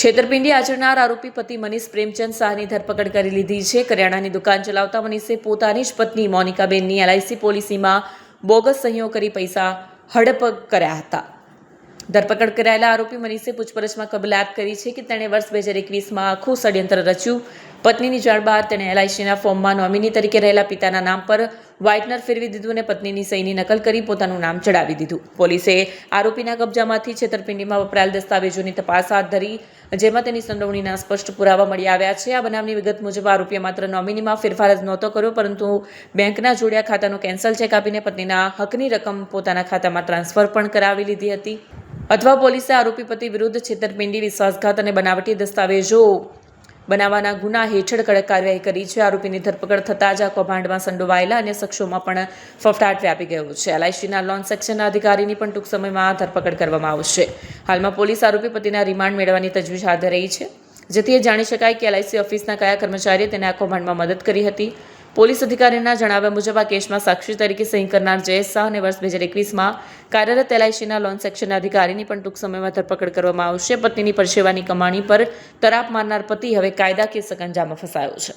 છેતરપિંડી આચરનાર આરોપી પતિ મનીષ પ્રેમચંદ શાહની ધરપકડ કરી લીધી છે. કરિયાણાની દુકાન ચલાવતા મનીષે પોતાની જ પત્ની મોનિકાબેનની એલઆઈસી પોલિસીમાં બોગસ સહીઓ કરી પૈસા હડપ કર્યા હતા. ધરપકડ કરાયેલા આરોપી મનીષે પૂછપરછમાં કબૂલાત કરી છે કે તેણે વર્ષ બે હજાર એકવીસમાં આખું ષડયંત્ર રચ્યું. પત્નીની જાણ બહાર તેણે એલઆઈસીના ફોર્મમાં નોમિની તરીકે રહેલા પિતાના નામ પર વ્હાઇટનર ફેરવી દીધું અને પત્નીની સહીની નકલ કરી પોતાનું નામ ચડાવી દીધું. પોલીસે આરોપીના કબજામાંથી છેતરપિંડીમાં વપરાયેલ દસ્તાવેજોની તપાસ હાથ ધરી, જેમાં તેની સંડોવણીના સ્પષ્ટ પુરાવા મળી આવ્યા છે. આ બનાવની વિગત મુજબ આરોપીએ માત્ર નોમિનીમાં ફેરફાર જ નહોતો કર્યો, પરંતુ બેંકના જોડ્યા ખાતાનું કેન્સલ ચેક આપીને પત્નીના હકની રકમ પોતાના ખાતામાં ટ્રાન્સફર પણ કરાવી લીધી હતી. અથવા પોલીસે આરોપી પતિ વિરુદ્ધ છેતરપિંડી, વિશ્વાસઘાત અને બનાવટી દસ્તાવેજો બનાવવાના ગુના હેઠળ કડક કાર્યવાહી કરી છે. આરોપીની ધરપકડ થતાં જ આ કૌભાંડમાં સંડોવાયેલા અન્ય શખ્સોમાં પણ ફફડાટ વ્યાપી ગયો છે. એલઆઈસીના લોન સેક્શનના અધિકારીની પણ ટૂંક સમયમાં ધરપકડ કરવામાં આવશે. હાલમાં પોલીસ આરોપી પતિના રિમાન્ડ મેળવવાની તજવીજ હાથ ધરી છે. જેથી એ જાણી શકાય કે એલઆઈસી ઓફિસના કયા કર્મચારીએ તેને આ કૌભાંડમાં મદદ કરી હતી. પોલીસ અધિકારીના જણાવ્યા મુજબ આ કેસમાં સાક્ષી તરીકે સહી કરનાર જયેશ શાહ અને વર્ષ બે હજાર એકવીસમાં કાર્યરત એલઆઈસીના લોન સેક્શનના અધિકારીની પણ ટૂંક સમયમાં ધરપકડ કરવામાં આવશે. પત્નીની પરસેવાની કમાણી પર તરાપ મારનાર પતિ હવે કાયદાકીય સકંજામાં ફસાયો છે.